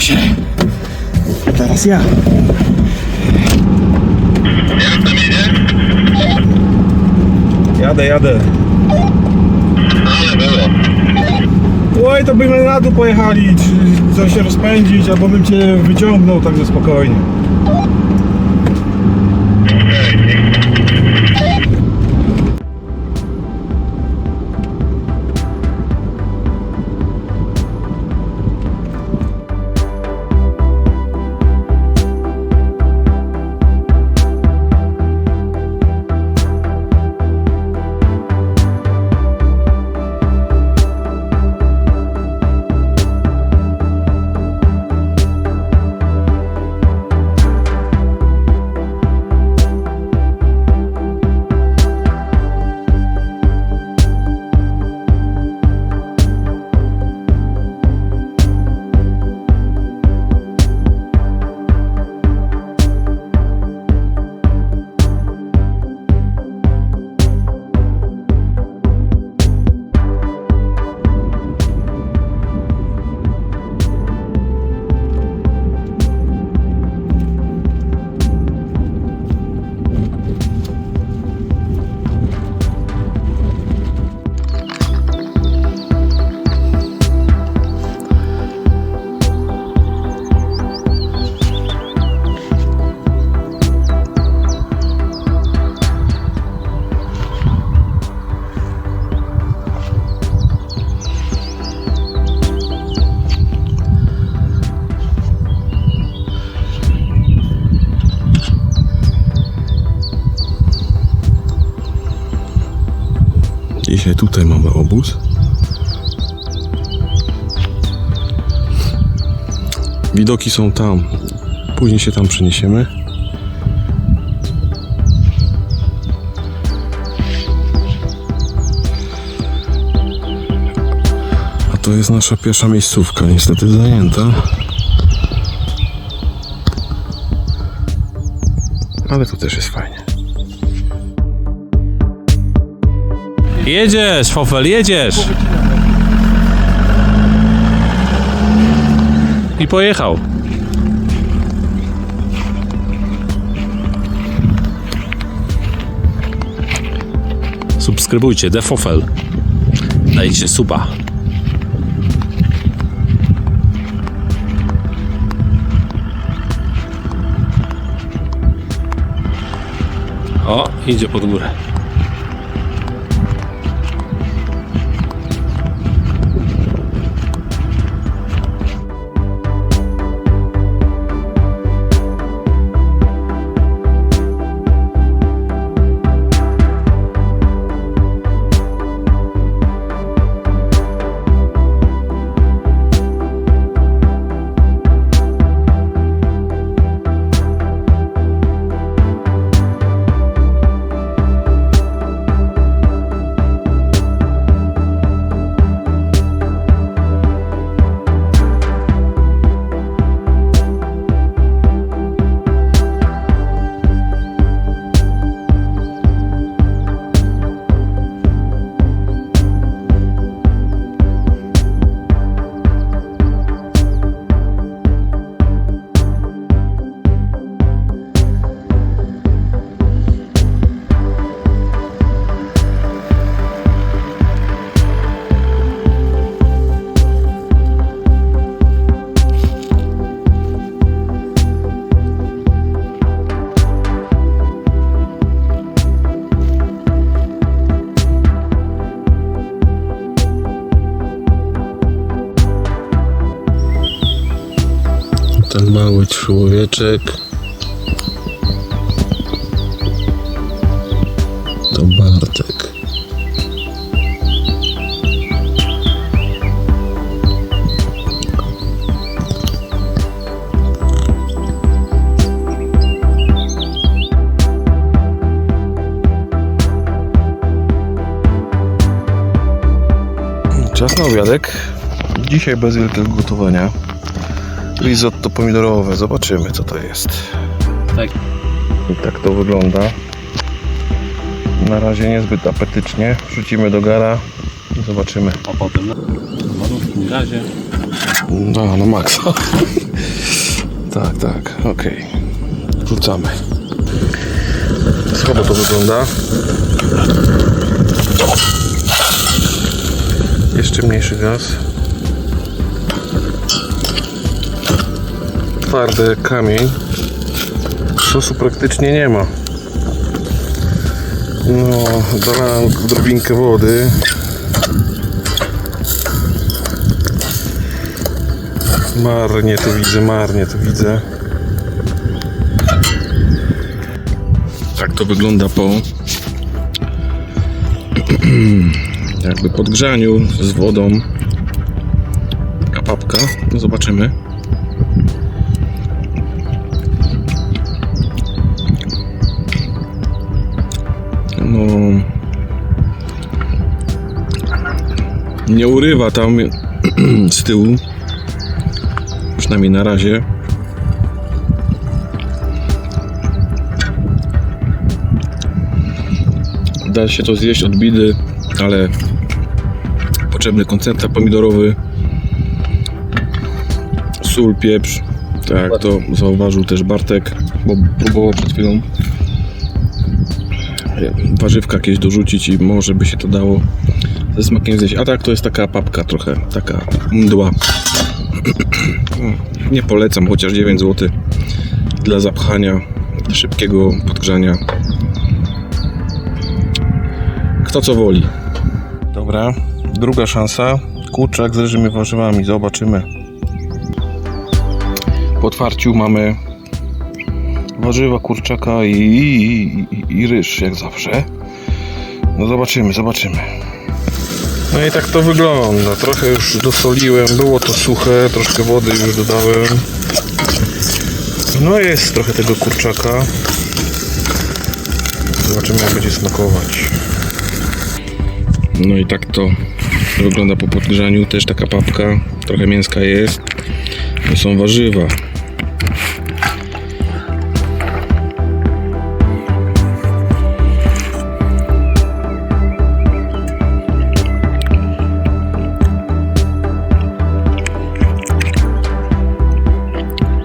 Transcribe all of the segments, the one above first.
się. Teraz ja. Jak tam jedzie? Jadę, jadę. Ale było. Oj, to byśmy na dół pojechali, czy coś się rozpędzić, albo bym cię wyciągnął także spokojnie. Dzisiaj tutaj mamy obóz. Widoki są tam. Później się tam przeniesiemy. A to jest nasza pierwsza miejscówka, niestety zajęta. Ale to też jest fajnie. Jedziesz, Fofel, jedziesz! I pojechał. Subskrybujcie, Defofel. Dajcie suba. O, idzie pod górę. Ten mały człowieczek to Bartek. Czas na obiadek. Dzisiaj bez wielkiego gotowania. Risotto pomidorowe. Zobaczymy co to jest. Tak. I tak to wygląda. Na razie niezbyt apetycznie. Wrzucimy do gara i zobaczymy. A potem razie. No, na maksa. tak, tak, okej. Wrzucamy. Słabo to wygląda. Jeszcze mniejszy gaz. Twardy kamień. Sosu praktycznie nie ma. No, dodałem drobinkę wody. Marnie to widzę, marnie to widzę. Tak to wygląda po jakby podgrzaniu z wodą. Taka papka. No zobaczymy. Nie urywa tam z tyłu przynajmniej na razie. Da się to zjeść od bidy, ale potrzebny koncentrat pomidorowy, sól, pieprz. Tak to zauważył też Bartek, bo próbował przed chwilą warzywka jakieś dorzucić i może by się to dało ze smakiem zjeść. A tak to jest taka papka trochę, taka mdła. Nie polecam, chociaż 9 zł dla zapchania, szybkiego podgrzania. Kto co woli. Dobra, druga szansa. Kurczak z ryżymi warzywami, zobaczymy. Po otwarciu mamy warzywa, kurczaka i, i, i, i ryż, jak zawsze. No zobaczymy, zobaczymy. No i tak to wygląda. Trochę już dosoliłem, było to suche, troszkę wody już dodałem. No jest trochę tego kurczaka. Zobaczymy jak będzie smakować. No i tak to wygląda po podgrzaniu. Też taka papka, trochę mięska jest. To są warzywa.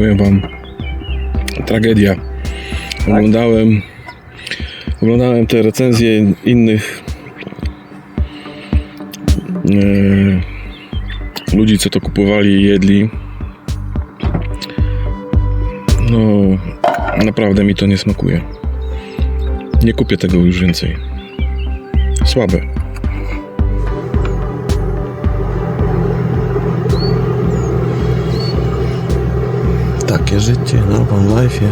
Powiem wam tragedia. Oglądałem oglądałem te recenzje innych e, ludzi co to kupowali i jedli. No naprawdę mi to nie smakuje. Nie kupię tego już więcej. Słabe Takie życie na Van Life'ie.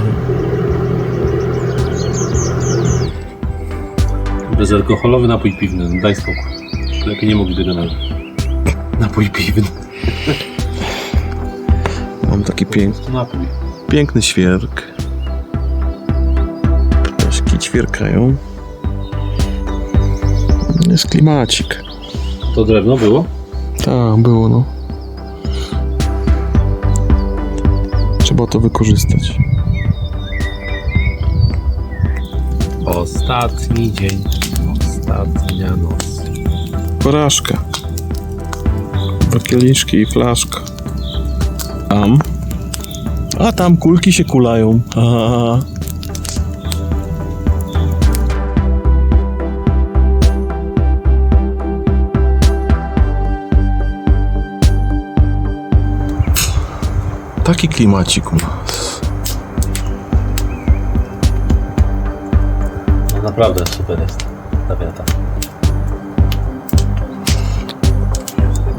Bezalkoholowy napój piwny, daj spokój. Lepiej nie mogliby go nawet. Napój piwny. Mam taki pięk, napój. piękny świerk. Ptaszki ćwierkają. Jest klimacik. To drewno było? Tak, było no. Trzeba to wykorzystać. Ostatni dzień. Ostatnia noc. Porażka. Dwa kieliszki i flaszka. Am. A tam kulki się kulają. Aha. Taki klimacik u nas. No naprawdę super jest ta wiata.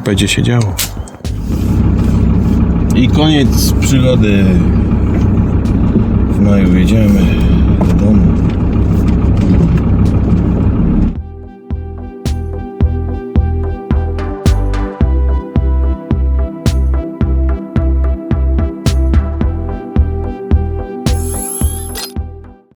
Będzie się działo. I koniec przygody. W maju jedziemy do domu.